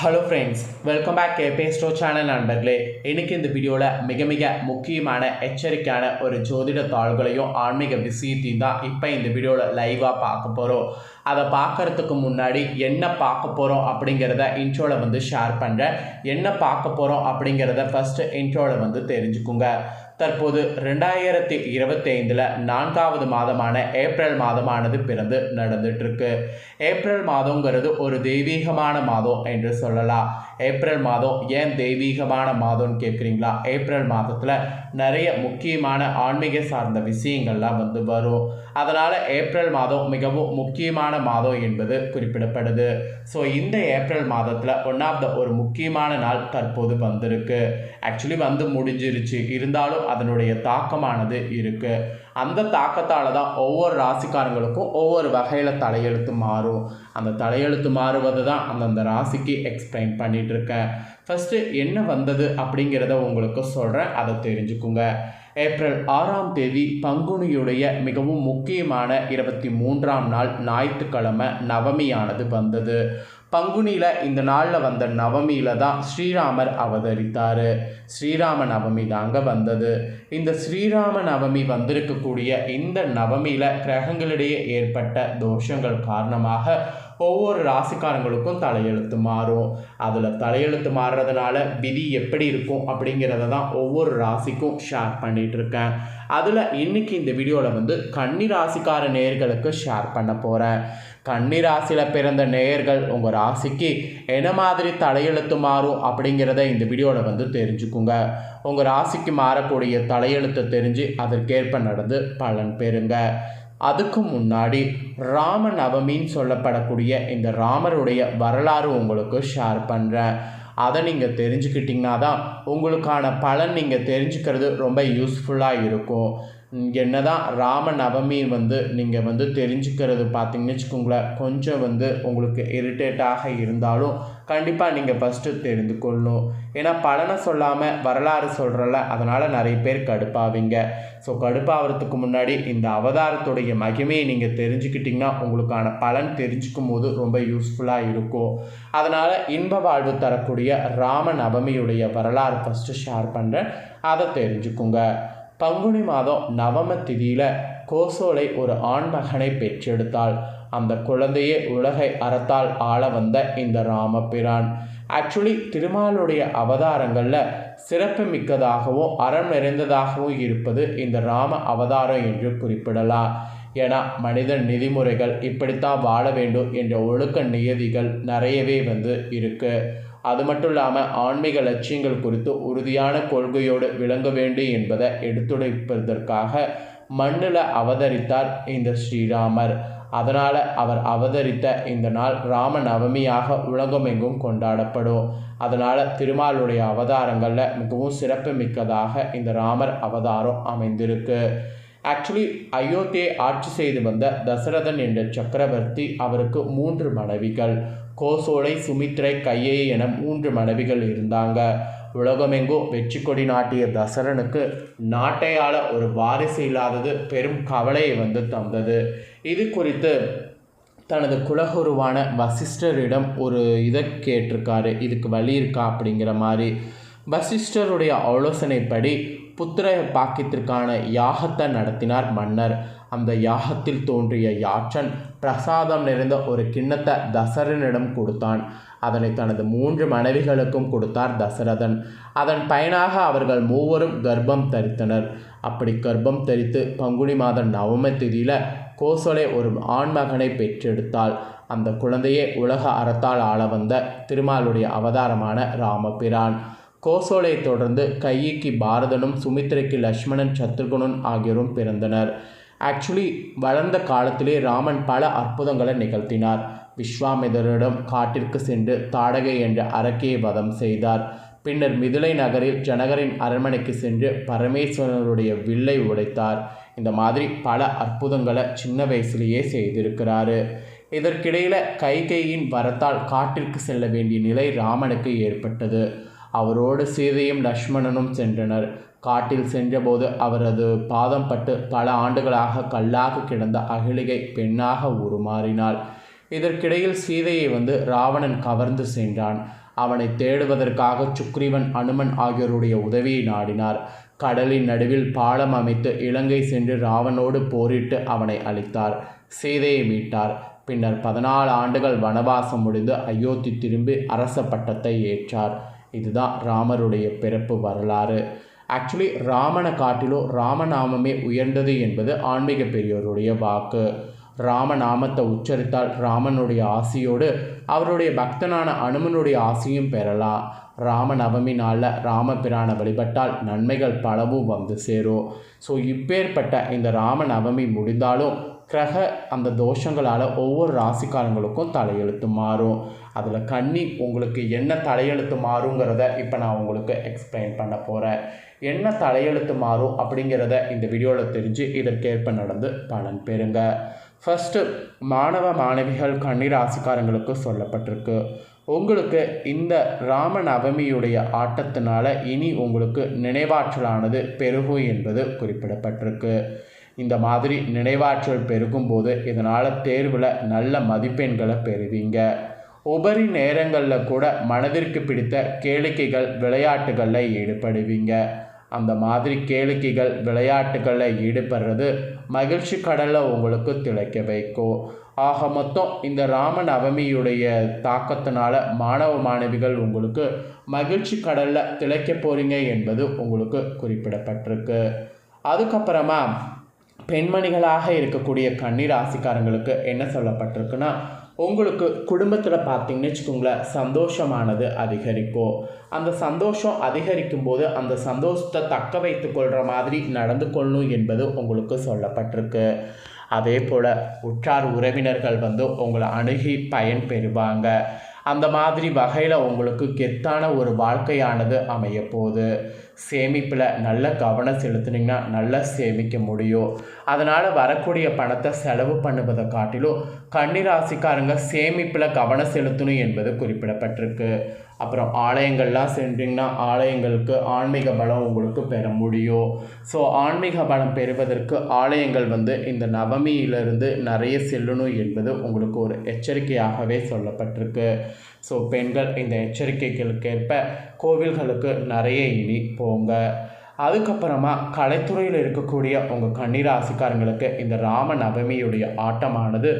Hello friends welcome back கேபே ஸ்டோ channel நண்பர்களே. இன்னைக்கு இந்த வீடியோவில் மிக மிக முக்கியமான எச்சரிக்கையான ஒரு ஜோதிட தாள்களையும் ஆன்மீக விஷயத்தையும் தான் இப்போ இந்த வீடியோவில் லைவாக பார்க்க போகிறோம் அதை பார்க்கறதுக்கு முன்னாடி என்ன பார்க்க போகிறோம் அப்படிங்கிறத இன்ட்ரோவில் வந்து ஷேர் பண்ணுறேன் என்ன பார்க்க போகிறோம் அப்படிங்கிறத ஃபஸ்ட்டு இன்ட்ரோவில் வந்து தெரிஞ்சுக்குங்க. தற்போது ரெண்டாயிரத்தி இருபத்தைந்தில் நான்காவது மாதமான ஏப்ரல் மாதமானது பிறந்து நடந்துட்டுருக்கு. ஏப்ரல் மாதங்கிறது ஒரு தெய்வீகமான மாதம் என்று சொல்லலாம். ஏப்ரல் மாதம் ஏன் தெய்வீகமான மாதம்னு கேட்குறீங்களா? ஏப்ரல் மாதத்தில் நிறைய முக்கியமான ஆன்மீக சார்ந்த விஷயங்கள்லாம் வந்து வரும். அதனால் ஏப்ரல் மாதம் மிகவும் முக்கியமான மாதம் என்பது குறிப்பிடப்படுது. ஸோ இந்த ஏப்ரல் மாதத்தில் ஒன் ஆஃப் த ஒரு முக்கியமான நாள் தற்போது வந்திருக்கு. ஆக்சுவலி வந்து முடிஞ்சிருச்சு. இருந்தாலும் அதனுடைய தாக்கமானது இருக்குது அந்த தாக்கத்தால் தான் ஒவ்வொரு ராசிக்காரங்களுக்கும் ஒவ்வொரு வகையில் தலையெழுத்து மாறும். அந்த தலையெழுத்து மாறுவது தான் அந்தந்த ராசிக்கு எக்ஸ்பிளைன் பண்ணிகிட்ருக்கேன் இருக்கேன் ஃபஸ்ட்டு என்ன வந்தது அப்படிங்கிறத உங்களுக்கு சொல்கிறேன் அதை தெரிஞ்சுக்குங்க. ஏப்ரல் ஆறாம் தேதி பங்குனியுடைய மிகவும் முக்கியமான இருபத்தி மூன்றாம் நாள் ஞாயிற்றுக்கிழமை நவமியானது வந்தது. பங்குனியில் இந்த நாளில் வந்த நவமியில் தான் ஸ்ரீராமர் அவதரித்தார். ஸ்ரீராம நவமி தாங்க வந்தது. இந்த ஸ்ரீராம நவமி வந்திருக்கக்கூடிய இந்த நவமியில் கிரகங்களிடையே ஏற்பட்ட தோஷங்கள் காரணமாக ஒவ்வொரு ராசிக்காரங்களுக்கும் தலையெழுத்து மாறும். அதில் தலையெழுத்து மாறுறதுனால விதி எப்படி இருக்கும் அப்படிங்கிறத தான் ஒவ்வொரு ராசிக்கும் ஷேர் பண்ணிகிட்ருக்கேன் அதில் இன்றைக்கி இந்த வீடியோவில் வந்து கன்னி ராசிக்கார நேயர்களுக்கு ஷேர் பண்ண போகிறேன் கன்னி ராசியில் பிறந்த நேயர்கள் உங்கள் ராசிக்கு என்ன மாதிரி தலையெழுத்து மாறும் அப்படிங்கிறத இந்த வீடியோவில் வந்து தெரிஞ்சுக்குங்க. உங்கள் ராசிக்கு மாறக்கூடிய தலையெழுத்தை தெரிஞ்சு அதற்கேற்ப நடந்து பலன் பெறுங்க. அதுக்கு முன்னாடி ராம நவமின்னு சொல்லப்படக்கூடிய இந்த ராமருடைய வரலாறு உங்களுக்கு ஷேர் பண்ணுறேன் அதை நீங்கள் தெரிஞ்சுக்கிட்டிங்கன்னா தான் உங்களுக்கான பலன் நீங்கள் தெரிஞ்சுக்கிறது ரொம்ப யூஸ்ஃபுல்லாக இருக்கும். என்ன தான் ராம நவமி வந்து நீங்கள் வந்து தெரிஞ்சுக்கிறது பார்த்தீங்கன்னு வச்சுக்கோங்களேன் கொஞ்சம் வந்து உங்களுக்கு இரிட்டேட்டாக இருந்தாலும் கண்டிப்பாக நீங்கள் ஃபஸ்ட்டு தெரிந்து கொள்ளணும் ஏன்னா பலனை சொல்லாமல் வரலாறு சொல்கிறல அதனால் நிறைய பேர் கடுப்பாவீங்க. ஸோ கடுப்பாகிறதுக்கு முன்னாடி இந்த அவதாரத்துடைய மகிமையை நீங்கள் தெரிஞ்சுக்கிட்டிங்கன்னா உங்களுக்கான பலன் தெரிஞ்சுக்கும் போது ரொம்ப யூஸ்ஃபுல்லாக இருக்கும். அதனால் இன்ப வாழ்வு தரக்கூடிய ராம நவமியுடைய வரலாறு ஃபஸ்ட்டு ஷேர் பண்ணுறேன் அதை தெரிஞ்சுக்குங்க. பங்குனி மாதம் நவம திதியில் கோசோலை ஒரு ஆண்மகனை பெற்றெடுத்தாள். அந்த குழந்தையே உலகை அறத்தால் ஆள வந்த இந்த ராமபிரான். ஆக்சுவலி திருமாலுடைய அவதாரங்களில் சிறப்பு மிக்கதாகவும் அறம் நிறைந்ததாகவும் இருப்பது இந்த ராம அவதாரம் என்று குறிப்பிடலாம். ஏன்னா மனித நிதிமுறைகள் இப்படித்தான் வாழ வேண்டும் என்ற ஒழுக்க நியதிகள் நிறையவே வந்து இருக்குது அது மட்டும் இல்லாமல் ஆன்மீக லட்சியங்கள் குறித்து உறுதியான கொள்கையோடு விளங்க வேண்டும் என்பதை எடுத்துரைப்பதற்காக மண்ணில் அவதரித்தார் இந்த ஸ்ரீராமர். அதனால் அவர் அவதரித்த இந்த நாள் ராம நவமியாக உலகமெங்கும் கொண்டாடப்படும். அதனால் திருமாலுடைய அவதாரங்களில் மிகவும் சிறப்பு மிக்கதாக இந்த ராமர் அவதாரம் அமைந்திருக்கு. ஆக்சுவலி அயோத்தியை ஆட்சி செய்து வந்த தசரதன் என்ற சக்கரவர்த்தி அவருக்கு மூன்று மனைவிகள். கோசோலை சுமித்ரை கையை என மூன்று மனைவிகள் இருந்தாங்க. உலகமெங்கோ வெற்றி கொடி நாட்டிய தசரனுக்கு நாட்டையாள ஒரு வாரிசு இல்லாதது பெரும் கவலையை வந்து தந்தது. இது குறித்து தனது குலகுருவான வசிஷ்டரிடம் ஒரு இதை கேட்டிருக்காரு. இதுக்கு வழி இருக்கா அப்படிங்கிற மாதிரி. வசிஷ்டருடைய ஆலோசனைப்படி புத்திர பாக்கியத்திற்கான யாகத்தை நடத்தினார் மன்னர். அந்த யாகத்தில் தோன்றிய யாற்றன் பிரசாதம் நிறைந்த ஒரு கிண்ணத்தை தசரனிடம் கொடுத்தான். அதனை தனது மூன்று மனைவிகளுக்கும் கொடுத்தார் தசரதன். அதன் பயனாக அவர்கள் மூவரும் கர்ப்பம் தரித்தனர். அப்படி கர்ப்பம் தரித்து பங்குனி மாதம் நவம திதியில் கோசலை ஒரு ஆண்மகனை பெற்றெடுத்தாள். அந்த குழந்தையே உலக அறத்தால் ஆள வந்த திருமாலுடைய அவதாரமான ராமபிரான். கோசோலை தொடர்ந்து கையிக்கு பாரதனும் சுமித்ரைக்கு லக்ஷ்மணன் சத்ருகுணன் ஆகியோரும் பிறந்தனர். ஆக்சுவலி வளர்ந்த காலத்திலே ராமன் பல அற்புதங்களை நிகழ்த்தினார். விஸ்வாமிதரிடம் காட்டிற்கு சென்று தாடகை என்ற அரக்கியை வதம் செய்தார். பின்னர் மிதிலை நகரில் ஜனகரின் அரண்மனைக்கு சென்று பரமேஸ்வரனுடைய வில்லை உடைத்தார். இந்த மாதிரி பல அற்புதங்களை சின்ன வயசுலேயே செய்திருக்கிறாரு. இதற்கிடையில் கைகையின் வரத்தால் காட்டிற்கு செல்ல வேண்டிய நிலை ராமனுக்கு ஏற்பட்டது. அவரோடு சீதையும் லக்ஷ்மணனும் சென்றனர். காட்டில் சென்றபோது அவரது பாதம் பட்டு பல ஆண்டுகளாக கல்லாக கிடந்த அகிலிகை பெண்ணாக உருமாறினாள். இதற்கிடையில் சீதையை வந்து ராவணன் கவர்ந்து சென்றான். அவனை தேடுவதற்காக சுக்ரீவன் அனுமன் ஆகியோருடைய உதவியை நாடினார். கடலின் நடுவில் பாலம் அமைத்து இலங்கை சென்று ராவனோடு போரிட்டு அவனை அழித்தார். சீதையை மீட்டார். பின்னர் பதினாலு ஆண்டுகள் வனவாசம் முடிந்து அயோத்தி திரும்பி அரச பட்டத்தை ஏற்றார். இதுதான் ராமருடைய பிறப்பு வரலாறு. ஆக்சுவலி ராமனை காட்டிலும் ராமநாமமே உயர்ந்தது என்பது ஆன்மீக பெரியோருடைய வாக்கு ராமநாமத்தை உச்சரித்தால் ராமனுடைய ஆசியோடு அவருடைய பக்தனான அனுமனுடைய ஆசியும் பெறலாம் ராமநவமி நாளில் ராமபிரானை வழிபட்டால் நன்மைகள் பலவும் வந்து சேரும் ஸோ இப்பேற்பட்ட இந்த ராமநவமி முடிந்தாலும் கிரக அந்த தோஷங்களால் ஒவ்வொரு ராசிக்காரங்களுக்கும் தலையெழுத்து மாறும். அதில் கன்னி உங்களுக்கு என்ன தலையெழுத்து மாறுங்கிறத இப்போ நான் உங்களுக்கு எக்ஸ்பிளைன் பண்ண போகிறேன் என்ன தலையெழுத்து மாறும் அப்படிங்கிறத இந்த வீடியோவில் தெரிஞ்சு இதற்கேற்ப நடந்து பலன் பெறுங்க. ஃபஸ்ட்டு மாணவ மாணவிகள் கன்னி ராசிக்காரங்களுக்கு சொல்லப்பட்டிருக்கு. உங்களுக்கு இந்த ராம நவமியுடைய ஆட்டத்தினால இனி உங்களுக்கு நினைவாற்றலானது பெருகும் என்பது குறிப்பிடப்பட்டிருக்கு. இந்த மாதிரி நினைவாற்றல் பெருகும்போது இதனால் தேர்வில் நல்ல மதிப்பெண்களை பெறுவீங்க. உபரி நேரங்களில் கூட மனதிற்கு பிடித்த கேளிக்கைகள் விளையாட்டுகளில் ஈடுபடுவீங்க. அந்த மாதிரி கேளிக்கைகள் விளையாட்டுகளில் ஈடுபடுறது மகிழ்ச்சி கடலில் உங்களுக்கு திளைக்க வைக்கும். ஆக மொத்தம் இந்த ராம நவமியுடைய தாக்கத்தினால மாணவ மாணவிகள் உங்களுக்கு மகிழ்ச்சி கடலில் திளைக்க போகிறீங்க என்பது உங்களுக்கு குறிப்பிடப்பட்டிருக்கு. அதுக்கப்புறமா பெண்மணிகளாக இருக்கக்கூடிய கண்ணீர் ராசிக்காரங்களுக்கு என்ன சொல்லப்பட்டிருக்குன்னா உங்களுக்கு குடும்பத்தில் பார்த்தீங்கன்னு வச்சுக்கோங்களேன் சந்தோஷமானது அதிகரிக்கும் அந்த சந்தோஷம் அதிகரிக்கும் போது அந்த சந்தோஷத்தை தக்க வைத்து கொள்கிற மாதிரி நடந்து கொள்ளணும் என்பது உங்களுக்கு சொல்லப்பட்டிருக்கு. அதே போல் உற்றார் உறவினர்கள் வந்து உங்களை அணுகி பயன் பெறுவாங்க. அந்த மாதிரி வகையில் உங்களுக்கு கெத்தான ஒரு வாழ்க்கையானது அமைய போகுது சேமிப்பில் நல்ல கவனம் செலுத்துனீங்கன்னா நல்லா சேமிக்க முடியும். அதனால் வரக்கூடிய பணத்தை செலவு பண்ணுவதை காட்டிலும் கன்னிராசிக்காரங்க சேமிப்பில் கவனம் செலுத்தணும் என்பது குறிப்பிடப்பட்டிருக்கு. அப்புறம் ஆலயங்கள்லாம் சென்றீங்கன்னா ஆலயங்களுக்கு ஆன்மீக பலம் உங்களுக்கு பெற முடியும். ஸோ ஆன்மீக பலம் பெறுவதற்கு ஆலயங்கள் வந்து இந்த நவமியிலிருந்து நிறைய செல்லணும் என்பது உங்களுக்கு ஒரு எச்சரிக்கையாகவே சொல்லப்பட்டிருக்கு. ஸோ பெண்கள் இந்த எச்சரிக்கைகளுக்கேற்ப கோவில்களுக்கு நிறைய இனி போங்க. அதுக்கப்புறமா கலைத்துறையில் இருக்கக்கூடிய உங்கள் கன்னிராசிக்காரங்களுக்கு இந்த ராம நவமியுடைய ஆட்டமானது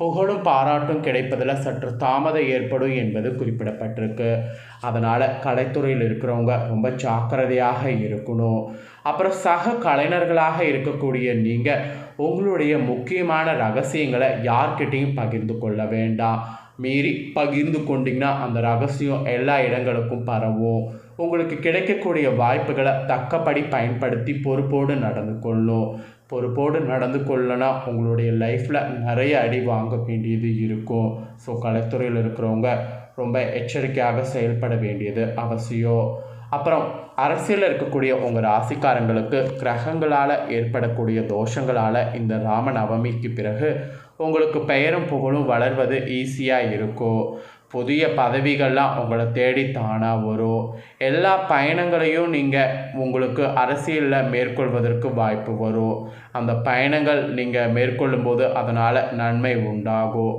புகழும் பாராட்டும் கிடைப்பதில் சற்று தாமதம் ஏற்படும் என்பது குறிப்பிடப்பட்டிருக்கு. அதனால் கலைத்துறையில் இருக்கிறவங்க ரொம்ப ஜாக்கிரதையாக இருக்கணும். அப்புறம் சக கலைஞர்களாக இருக்கக்கூடிய நீங்கள் உங்களுடைய முக்கியமான ரகசியங்களை யார்கிட்டையும் பகிர்ந்து கொள்ள வேண்டாம். மீறி பகிர்ந்து கொண்டிங்கன்னா அந்த ரகசியம் எல்லா இடங்களுக்கும் பரவும். உங்களுக்கு கிடைக்கக்கூடிய வாய்ப்புகளை தக்கபடி பயன்படுத்தி பொறுப்போடு நடந்து கொள்ளும். பொறுப்போடு நடந்து கொள்ளனா உங்களுடைய லைஃப்பில் நிறைய அடி வாங்க வேண்டியது இருக்கும். ஸோ கலைத்துறையில் இருக்கிறவங்க ரொம்ப எச்சரிக்கையாக செயல்பட வேண்டியது அவசியம். அப்புறம் அரசியலில் இருக்கக்கூடிய உங்கள் ராசிக்காரங்களுக்கு கிரகங்களால் ஏற்படக்கூடிய தோஷங்களால் இந்த ராம நவமிக்கு பிறகு உங்களுக்கு பெயரும் புகழும் வளர்வது ஈஸியாக இருக்கும். புதிய பதவிகள்லாம் உங்களை தேடி தானாக வரும். எல்லா பயணங்களையும் நீங்கள் உங்களுக்கு அரசியலில் மேற்கொள்வதற்கு வாய்ப்பு வரும். அந்த பயணங்கள் நீங்கள் மேற்கொள்ளும்போது அதனால் நன்மை உண்டாகும்.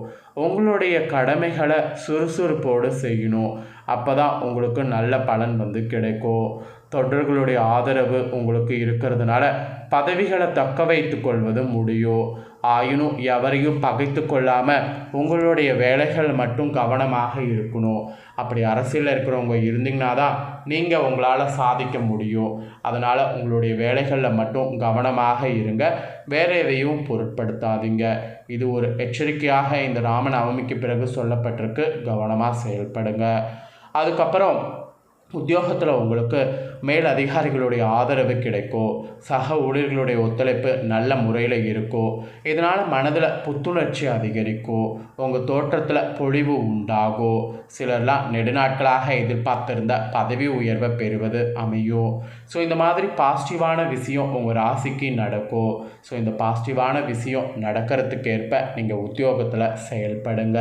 உங்களுடைய கடமைகளை சுறுசுறுப்போடு செய்யணும். அப்போ தான் உங்களுக்கு நல்ல பலன் வந்து கிடைக்கும். தொண்டர்களுடைய ஆதரவு உங்களுக்கு இருக்கிறதுனால பதவிகளை தக்க வைத்து கொள்வது முடியும். ஆயினும் எவரையும் பகைத்து கொள்ளாமல் உங்களுடைய வேலைகள் மட்டும் கவனமாக இருக்கணும். அப்படி அரசியலில் இருக்கிறவங்க இருந்தீங்கன்னா தான் நீங்கள் உங்களால் சாதிக்க முடியும். அதனால் உங்களுடைய வேலைகளில் மட்டும் கவனமாக இருங்க. வேறு எதையும் பொருட்படுத்தாதீங்க. இது ஒரு எச்சரிக்கையாக இந்த ராமநவமிக்கு பிறகு சொல்லப்பட்டிருக்கு. கவனமாக செயல்படுங்க. அதுக்கப்புறம் உத்தியோகத்தில் உங்களுக்கு மேல் அதிகாரிகளுடைய ஆதரவு கிடைக்கும் சக ஊழியர்களுடைய ஒத்துழைப்பு நல்ல முறையில் இருக்கும் இதனால் மனதில் புத்துணர்ச்சி அதிகரிக்கும் உங்கள் தோற்றத்தில் பொழிவு உண்டாகும் சிலர்லாம் நெடுநாட்களாக எதிர்பார்த்திருந்த பதவி உயர்வை பெறுவது அமையும் ஸோ இந்த மாதிரி பாசிட்டிவான விஷயம் உங்கள் ராசிக்கு நடக்கும் ஸோ இந்த பாசிட்டிவான விஷயம் நடக்கிறதுக்கேற்ப நீங்கள் உத்தியோகத்தில் செயல்படுங்க.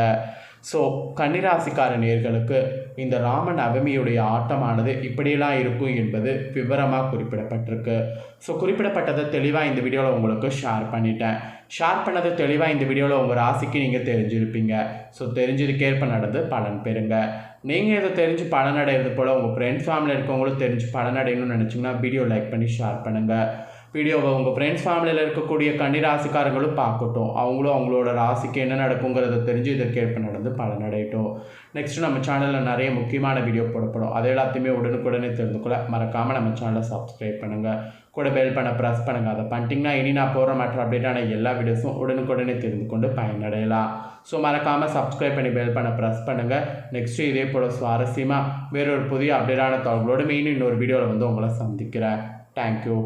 ஸோ கன்னிராசிக்கார நேர்களுக்கு இந்த ராம நவமியுடைய ஆட்டமானது இப்படியெல்லாம் இருக்கும் என்பது விவரமாக குறிப்பிடப்பட்டிருக்கு. ஸோ குறிப்பிடப்பட்டதை தெளிவாக இந்த வீடியோவில் உங்களுக்கு ஷேர் பண்ணிட்டேன். ஷேர் பண்ணது தெளிவாக இந்த வீடியோவில் உங்கள் ராசிக்கு நீங்கள் தெரிஞ்சிருப்பீங்க. ஸோ தெரிஞ்சிருக்கேற்ப நடந்து பலன் பெறுங்க. நீங்கள் இதை தெரிஞ்சு பலனடைகிறது போல் உங்கள் ஃப்ரெண்ட்ஸ் ஃபேமிலியில் இருக்கவங்களும் தெரிஞ்சு பலனடையணும்னு நினச்சிங்கன்னா வீடியோ லைக் பண்ணி ஷேர் பண்ணுங்கள் வீடியோவை உங்கள் ஃப்ரெண்ட்ஸ் ஃபேமிலியில் இருக்கக்கூடிய கன்னிராசிக்காரங்களும் பார்க்கட்டும். அவங்களும் அவங்களோட ராசிக்கு என்ன நடக்குங்கிறத தெரிஞ்சு இதற்கேற்ப நடந்து பலனடையட்டும். நெக்ஸ்ட்டு நம்ம சேனலில் நிறைய முக்கியமான வீடியோ போடப்படும். அது எல்லாத்தையுமே உடனுக்குடனே தெரிந்து கொள்ள மறக்காமல் நம்ம சேனலை சப்ஸ்கிரைப் பண்ணுங்கள் கூட பெல் பண்ண ப்ரெஸ் பண்ணுங்கள் அதை பண்ணிட்டீங்கன்னா இனி நான் போகிற மற்ற அப்டேட்டான எல்லா வீடியோஸும் உடனுக்குடனே தெரிந்து கொண்டு பயனடையலாம். ஸோ மறக்காமல் சப்ஸ்கிரைப் பண்ணி பெல் பண்ண ப்ரெஸ் பண்ணுங்கள் நெக்ஸ்ட்டு இதே போல் சுவாரஸ்யமாக வேறொரு புதிய அப்டேட்டான தகவலோடு மீண்டும் இன்னொரு வீடியோவில் வந்து உங்களை சந்திக்கிறேன். தேங்க்யூ